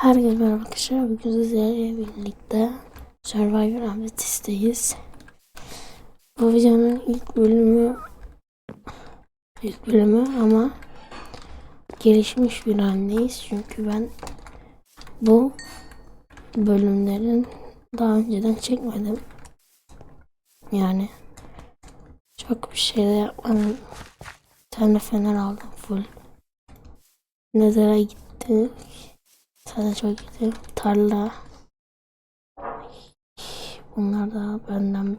Herkese merhaba arkadaşlar. Bugün sizlerle birlikte Survivor Ametist'teyiz. Bu videonun ilk bölümü ilk bölümü ama gelişmiş bir haldeyiz. Çünkü ben bu bölümlerin daha önceden çekmedim. Yani çok bir şey de yapmadım. Bir tane fener aldım full. Nether'a gittik. Sana çok gidiyor. Tarla. Bunlar da benden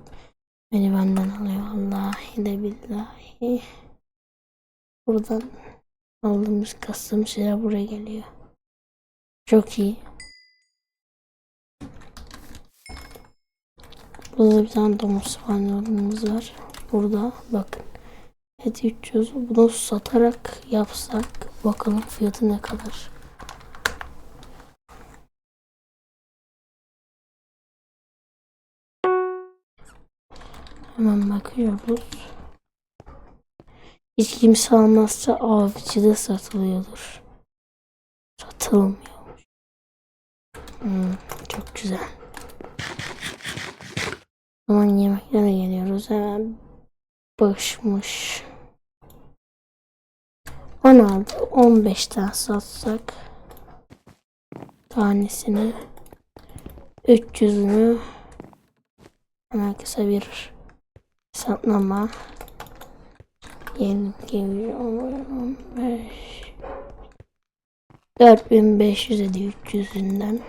beni benden alıyor. Vallahi de billahi. Buradan aldığımız kastığım şeyler buraya geliyor. Çok iyi. Burada bir tane domuz fanyorumuz var. Burada bakın. Evet 300. Bunu satarak yapsak bakalım fiyatı ne kadar. Hemen bakıyoruz. Hiç kimse almazsa avcıda satılıyordur. Satılmıyormuş. Hmm, çok güzel. O zaman yemeklere geliyoruz. Hemen başmış. 16, 15 tane satsak tanesini 300'ünü hemen kısa bir Hesaplama. 22, 15. 4500 ediyor 300'ünden.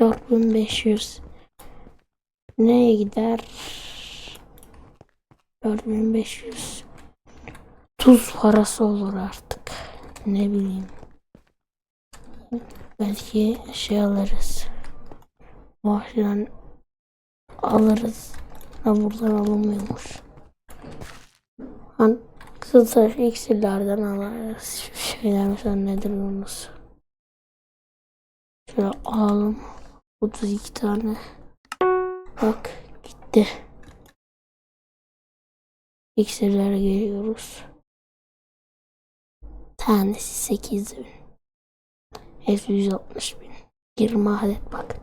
4500 neye gider? 4500 tuz parası olur artık. Ne bileyim. Belki şey alırız. Vahşiden alırız. Ha buradan alınmıyormuş. Han kızıltaş iksirlerden alırız. Şu şeyler mesela nedir bunuz? Şöyle alalım. 32 tane. Bak gitti. İksirlere geliyoruz. Tanesi 8 bin. Hepsi 160 bin. 20 adet bak.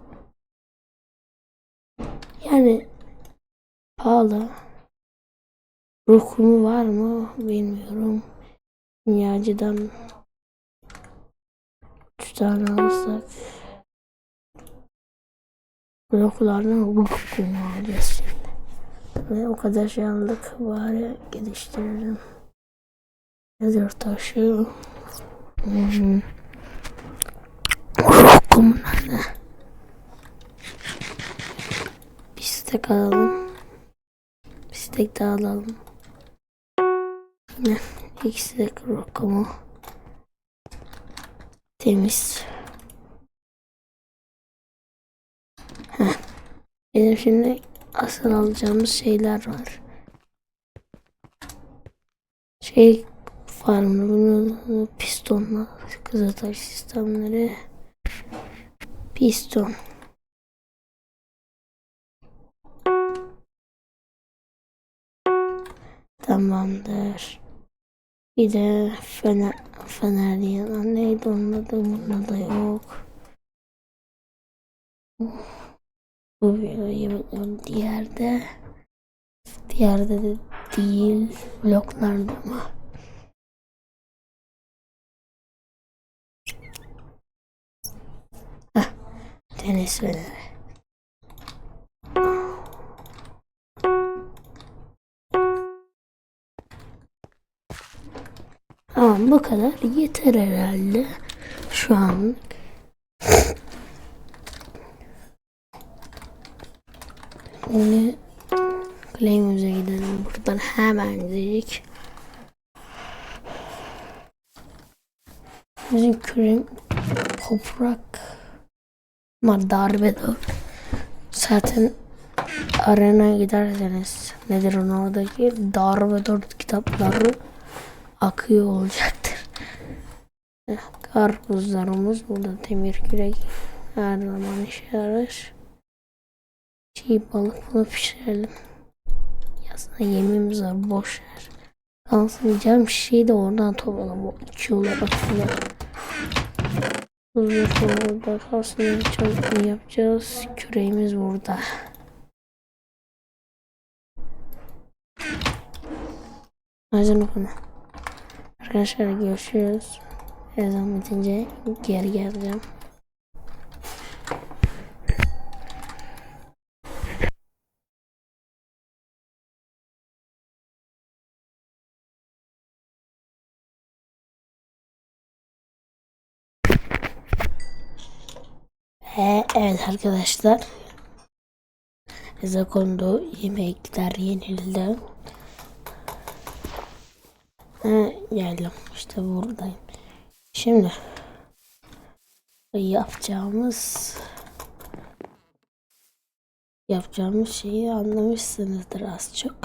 Yani pahalı. Ruhumu var mı bilmiyorum. Dünyacıdan 3 tane alırsak bloklardan ruhumu alacağız şimdi. Ve o kadar şey aldık bari geliştirelim. Nedir taşı? Hmm. Ruhumu nerede? Bir stek alalım. Stek daha alalım. Yine ikisi de rakamı temiz. Heh. Benim şimdi asıl alacağımız şeyler var. Şey farmı, bunu pistonla kızıltaş sistemleri piston. Tamamdır. Bir de fener, fener yanan neydi onun adı? Bunun adı yok. Bu bir yemek diğerde diğerde de değil bloklarda mı? Heh, deniz feneri. Tamam bu kadar yeter herhalde şu anlık. Şimdi claim'imize gidelim. Buradan hemencik. Bizim kürem toprak ama darbe de zaten arena giderseniz nedir onun oradaki darbe dört kitapları akıyor olacaktır. Karpuzlarımız burada demir kürek her zaman işe yarar. Çiğ balık bunu pişirelim. Aslında yemeğimiz var boş ver. Kalsın cam şişeyi de oradan toplayalım. O iki yola bakıyorlar. Hızlı burada kalsın. Çalışma yapacağız. Küreğimiz burada. Hazır mı? Arkadaşlar görüşürüz. Ezan bitince geri geleceğim. Ve evet arkadaşlar. Bize kondu yemekler yenildi. Ha, geldim. İşte buradayım. Şimdi yapacağımız yapacağımız şeyi anlamışsınızdır az çok.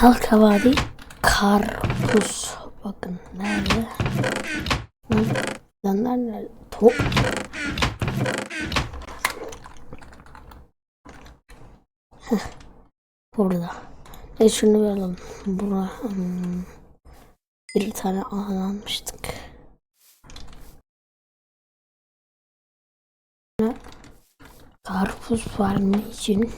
Halka vadi karpuz. Bakın nerede? Yanlar nerede? Top. Burada. E şunu verelim. Bura hmm, bir tane alan almıştık. Karpuz farmı için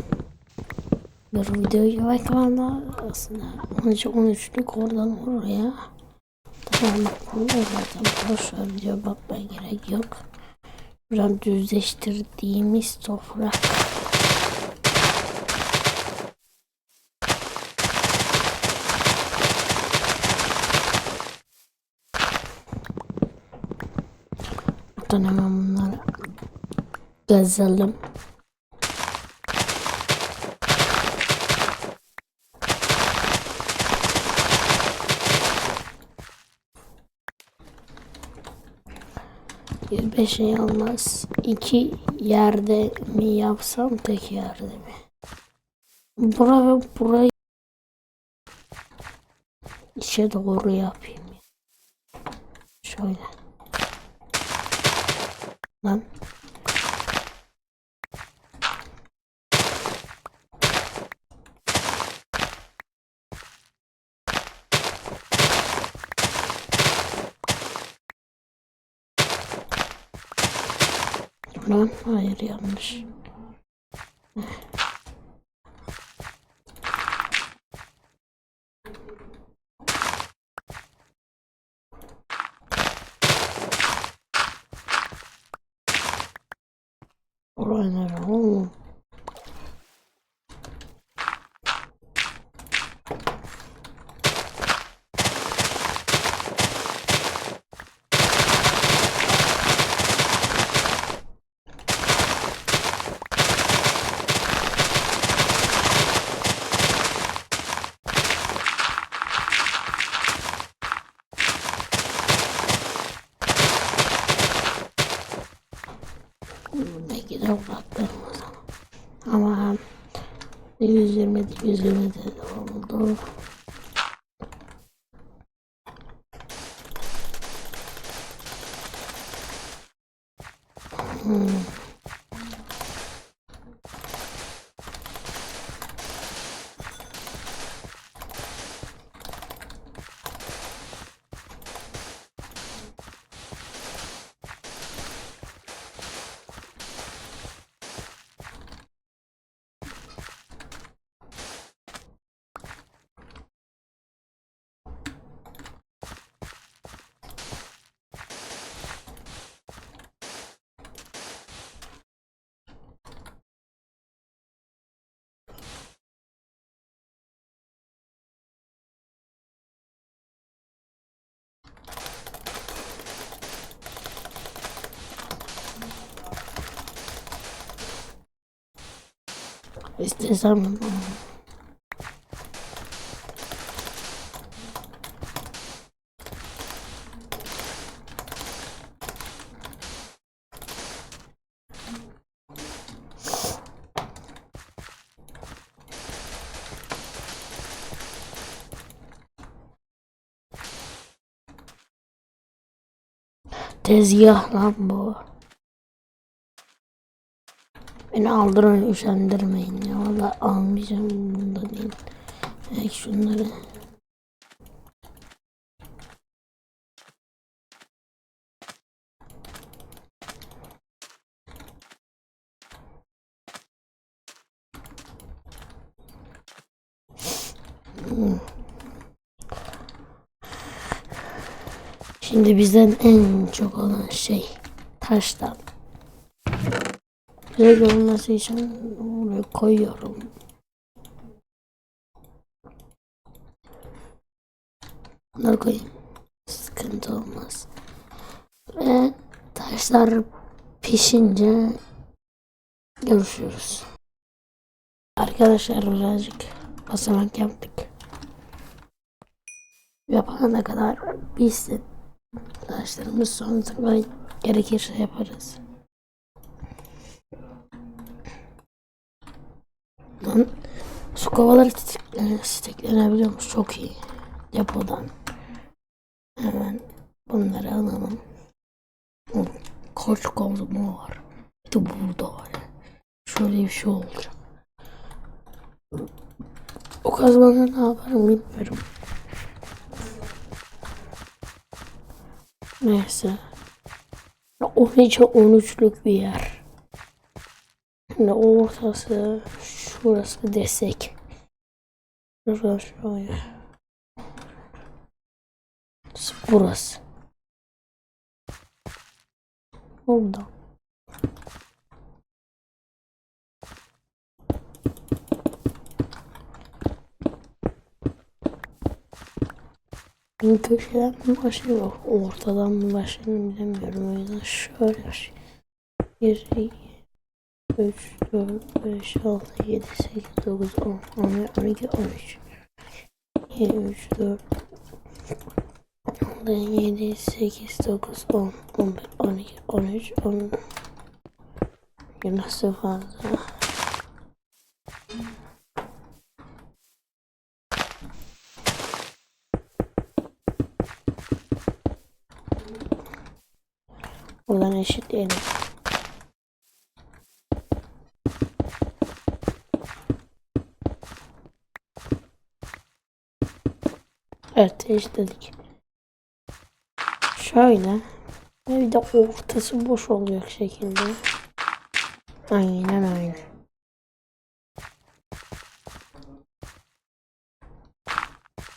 bir video ekranında aslında 13 13'lük oradan oraya tamam bunu zaten boş ver video bakmaya gerek yok. Buradan düzleştirdiğimiz toprak Buradan hemen bunları gazalım. Bir şey olmaz. İki yerde mi yapsam tek yerde mi? Bura ve burayı içe doğru yapayım. Şöyle. Lan. Lan hayır yanlış. Belki de zaman. Ama 120 120 de oldu. Hmm. İstesem Tezgah lan bu. Beni aldırın üşendirmeyin ya. Valla almayacağım bunu da değil. Evet, şunları. Şimdi bizden en çok olan şey taştan. Güzel görünmesi için buraya koyuyorum. Bunları koyayım. Sıkıntı olmaz. Ve taşlar pişince görüşürüz. Arkadaşlar birazcık basamak yaptık. Yapana kadar biz de taşlarımız sonra gerekirse yaparız. Lan su kovaları steklen- steklenebiliyormuş çok iyi. Depodan. Hemen bunları alalım. Kaç kazma var. Bir de burada var. Şöyle bir şey olacak. O kazmanı ne yaparım bilmiyorum. Neyse. 12'e 13'lük bir yer. Şimdi ortası şurası desek. Şurası şöyle. Burası. Burada. Ben köşeden mi başlıyor, ortadan mı başladığını bilemiyorum. O yüzden şöyle bir şey. 1, 2, 3, 4, 5, 6, 7, 8, 9, 10, 11, 12, 13. 7, 3, 4, 6, 7, 8, 9, 10, 11, 12, 13, 10. Nasıl fazla? Buradan eşitleyelim. Evet eşitledik. Şöyle. Ve bir de ortası boş olacak şekilde. Aynen öyle.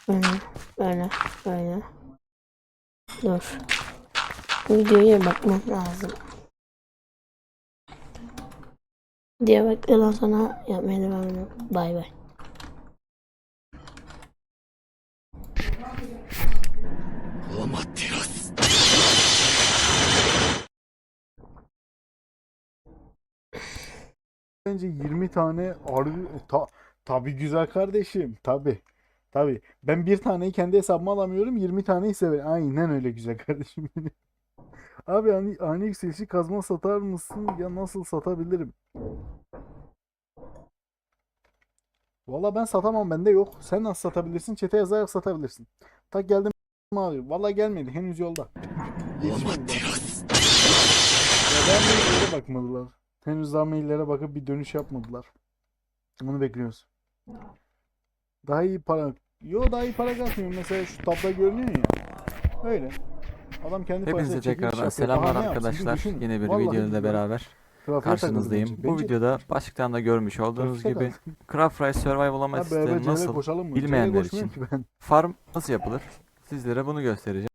Böyle, böyle, böyle. Dur. Videoya bakmam lazım. Diye baktıktan sonra yapmaya devam ediyorum. Bay bay. Bence 20 tane arı ta, tabii güzel kardeşim tabii. Tabii. Ben bir taneyi kendi hesabıma alamıyorum. 20 taneyi sever. Aynen öyle güzel kardeşim benim. Abi ani, ani yükselişi kazma satar mısın? Ya nasıl satabilirim? Valla ben satamam bende yok. Sen nasıl satabilirsin? Çete yazarak satabilirsin. Tak geldim abi. Valla gelmedi. Henüz yolda. Ya ben maillere bakmadılar. Henüz daha maillere bakıp bir dönüş yapmadılar. Bunu bekliyoruz. Daha iyi para... Yo daha iyi para kasmıyor. Mesela şu tabla görünüyor ya. Öyle. Adam kendi Hepinize tekrardan yapıyor. selamlar arkadaşlar. Yine bir billahi. beraber karşınızdayım. Bu Bence videoda başlıktan da görmüş olduğunuz gibi. Craft Rise Survival beraber sistemi nasıl bilmeyenler için farm nasıl yapılır sizlere bunu göstereceğim.